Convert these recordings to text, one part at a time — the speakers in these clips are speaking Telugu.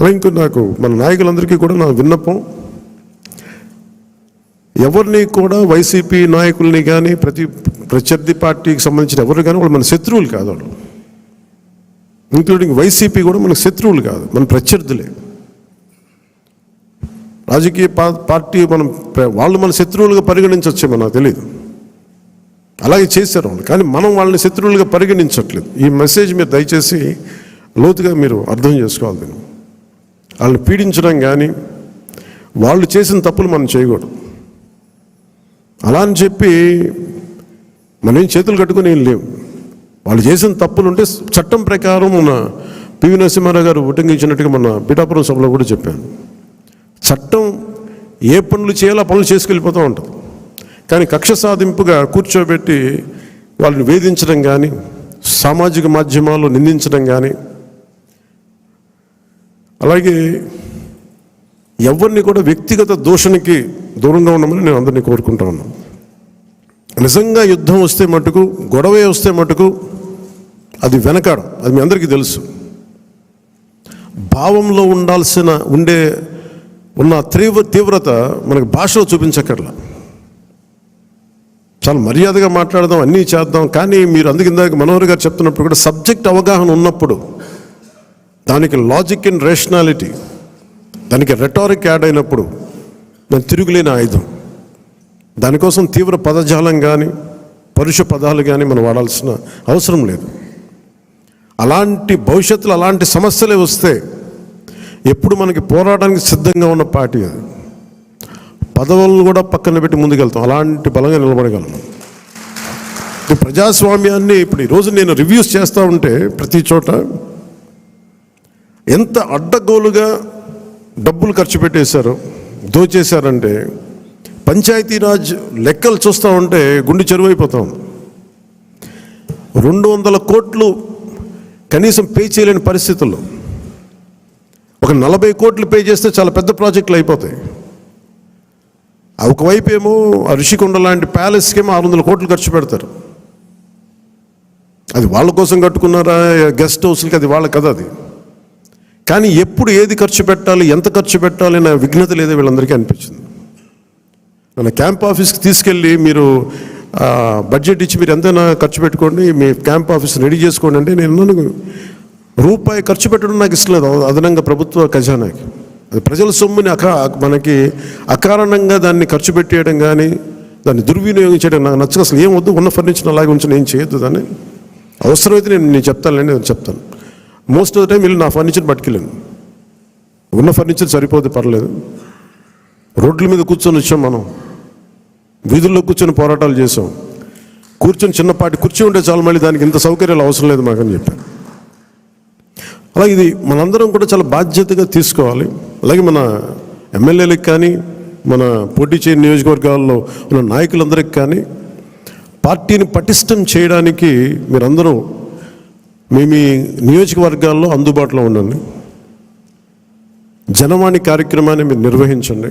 అలా ఇంకో నాకు మన నాయకులందరికీ కూడా నా విన్నపం ఎవరిని కూడా వైసీపీ నాయకుల్ని కానీ ప్రతి ప్రత్యర్థి పార్టీకి సంబంధించిన ఎవరు కానీ వాళ్ళు మన శత్రువులు కాదు వాళ్ళు. ఇంక్లూడింగ్ వైసీపీ కూడా మనకు శత్రువులు కాదు మన ప్రత్యర్థులే. రాజకీయ పార్టీ మనం వాళ్ళు మన శత్రువులుగా పరిగణించవచ్చేమో నాకు తెలియదు అలాగే చేశారు వాళ్ళు కానీ మనం వాళ్ళని శత్రువులుగా పరిగణించట్లేదు. ఈ మెసేజ్ మీరు దయచేసి లోతుగా మీరు అర్థం చేసుకోవాలి. దీన్ని వాళ్ళని పీడించడం కానీ వాళ్ళు చేసిన తప్పులు మనం చేయకూడదు. అలా అని చెప్పి మనం చేతులు కట్టుకుని ఏం లేవు. వాళ్ళు చేసిన తప్పులు ఉంటే చట్టం ప్రకారం మన పివి నరసింహారావు గారు ఉటంకించినట్టుగా మన పీఠాపురం సభలో కూడా చెప్పాను. చట్టం ఏ పనులు చేయాలో పనులు చేసుకెళ్ళిపోతూ ఉంటుంది. కానీ కక్ష సాధింపుగా కూర్చోబెట్టి వాళ్ళని వేధించడం కానీ సామాజిక మాధ్యమాల్లో నిందించడం కానీ అలాగే ఎవరిని కూడా వ్యక్తిగత దూషణకి దూరంగా ఉండమని నేను అందరినీ కోరుకుంటా ఉన్నాను. నిజంగా యుద్ధం వస్తే మటుకు గొడవే వస్తే మటుకు అది వెనకాడం అది మీ అందరికీ తెలుసు. భావంలో ఉండాల్సిన ఉండే ఉన్న తీవ్ర తీవ్రత మనకు భాషలో చూపించక్కర్లా. చాలా మర్యాదగా మాట్లాడదాం అన్నీ చేద్దాం కానీ మీరు అందుకు ఇందాక మనోహర్ గారు చెప్తున్నప్పుడు కూడా సబ్జెక్ట్ అవగాహన ఉన్నప్పుడు దానికి లాజిక్ అండ్ రేషనాలిటీ దానికి రెటారిక్ యాడ్ అయినప్పుడు దాని తిరుగులేని ఆయుధం. దానికోసం తీవ్ర పదజాలం కానీ పరుష పదాలు కానీ మనం వాడాల్సిన అవసరం లేదు. అలాంటి భవిష్యత్తులో అలాంటి సమస్యలే వస్తే ఎప్పుడు మనకి పోరాటానికి సిద్ధంగా ఉన్న పార్టీ అది. పదవులను కూడా పక్కన పెట్టి ముందుకెళ్తాం. అలాంటి బలంగా నిలబడగలం. ప్రజాస్వామ్యాన్ని ఇప్పుడు ఈరోజు నేను రివ్యూస్ చేస్తూ ఉంటే ప్రతి చోట ఎంత అడ్డగోలుగా డబ్బులు ఖర్చు పెట్టేశారు దోచేశారంటే పంచాయతీరాజ్ లెక్కలు చూస్తూ ఉంటే గుండె చెరువైపోతాం రెండు వందల కోట్లు కనీసం పే చేయలేని పరిస్థితుల్లో ఒక నలభై కోట్లు పే చేస్తే చాలా పెద్ద ప్రాజెక్టులు అయిపోతాయి. ఒకవైపు ఏమో ఆ ఋషికొండ లాంటి ప్యాలెస్కేమో ఆరు వందల కోట్లు ఖర్చు పెడతారు. అది వాళ్ళ కోసం కట్టుకున్నారా గెస్ట్ హౌస్లకి అది వాళ్ళ కదా అది. కానీ ఎప్పుడు ఏది ఖర్చు పెట్టాలి ఎంత ఖర్చు పెట్టాలి అనే విఘ్నత లేదో వీళ్ళందరికీ అనిపించింది. మన క్యాంప్ ఆఫీస్కి తీసుకెళ్ళి మీరు బడ్జెట్ ఇచ్చి మీరు ఎంతైనా ఖర్చు పెట్టుకోండి మీ క్యాంప్ ఆఫీస్ రెడీ చేసుకోండి అంటే నేను రూపాయి ఖర్చు పెట్టడం నాకు ఇష్టం లేదు అదనంగా ప్రభుత్వ ఖజానాకి. అది ప్రజల సొమ్ముని అకా మనకి అకారణంగా దాన్ని ఖర్చు పెట్టేయడం కానీ దాన్ని దుర్వినియోగం చేయడం నాకు నచ్చక అసలు ఏం వద్దు ఉన్న ఫర్నిచర్ అలాగే ఉంచి నేను చేయొద్దు దాన్ని. అవసరమైతే నేను నేను చెప్తానులేండి నేను చెప్తాను. మోస్ట్ ఆఫ్ ద టైం వీళ్ళు నా ఫర్నిచర్ పట్టుకెళ్ళాను ఉన్న ఫర్నిచర్ సరిపోతే పర్లేదు. రోడ్ల మీద కూర్చొని వచ్చాం మనం. వీధుల్లో కూర్చొని పోరాటాలు చేసాం కూర్చొని చిన్నపాటి కుర్చీ ఉంటే చాలు మళ్ళీ దానికి ఇంత సౌకర్యాలు అవసరం లేదు మాకని చెప్పాను అలాగే ఇది మనందరం కూడా చాలా బాధ్యతగా తీసుకోవాలి. అలాగే మన ఎమ్మెల్యేలకు కానీ మన పోటీ చేయని నియోజకవర్గాల్లో ఉన్న నాయకులందరికీ కానీ పార్టీని పటిష్టం చేయడానికి మీరందరూ మీ మీ నియోజకవర్గాల్లో అందుబాటులో ఉండండి. జనవాణి కార్యక్రమాన్ని మీరు నిర్వహించండి.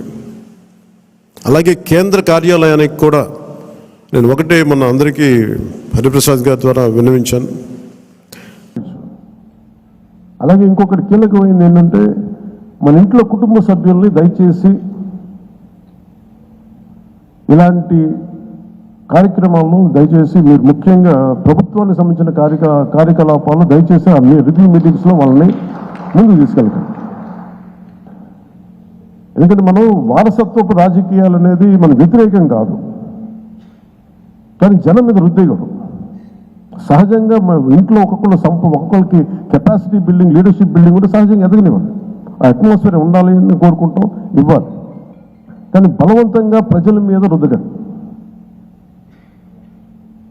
అలాగే కేంద్ర కార్యాలయానికి కూడా నేను ఒకటే మన అందరికీ హరిప్రసాద్ గారి ద్వారా విన్నవించాను. అలాగే ఇంకొకటి కీలకమైనది ఏంటంటే మన ఇంట్లో కుటుంబ సభ్యుల్ని దయచేసి ఇలాంటి కార్యక్రమాలను దయచేసి మీరు ముఖ్యంగా ప్రభుత్వానికి సంబంధించిన కార్యక కార్యకలాపాలను దయచేసి మీ రివ్యూ మీటింగ్స్లో వాళ్ళని ముందుకు తీసుకెళ్తాం ఎందుకంటే మనం వారసత్వపు రాజకీయాలు అనేది మన వ్యతిరేకం కాదు. కానీ జనం మీద రుద్దేయకూడదు. సహజంగా ఇంట్లో ఒక్కొక్కరు సంప ఒక్కొక్కరికి కెపాసిటీ బిల్డింగ్ లీడర్షిప్ బిల్డింగ్ కూడా సహజంగా ఎదగనివ్వండి. ఆ అట్మాస్ఫియర్ ఉండాలి అని కోరుకుంటాం ఇవ్వాలి. కానీ బలవంతంగా ప్రజల మీద రుద్దకండి.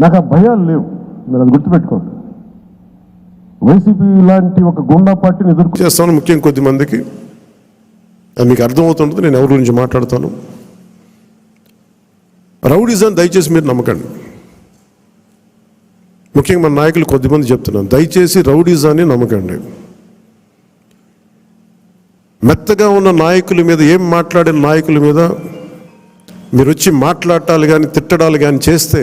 నాకు ఆ భయాలు లేవు. మీరు అది గుర్తుపెట్టుకోండి. వైసీపీ లాంటి ఒక గుండా పార్టీని ఎదుర్కొ చేస్తాను ముఖ్యం కొద్ది మందికి. అది మీకు అర్థమవుతుంటుంది నేను ఎవరి గురించి మాట్లాడతాను. రౌడీజం దయచేసి మీరు నమ్మకండి. ముఖ్యంగా మన నాయకులు కొద్దిమంది చెప్తున్నాను దయచేసి రౌడీజాన్ని నమ్మకండి. మెత్తగా ఉన్న నాయకుల మీద ఏం మాట్లాడిన నాయకుల మీద మీరు వచ్చి మాట్లాడటాలు కానీ తిట్టడాలు కానీ చేస్తే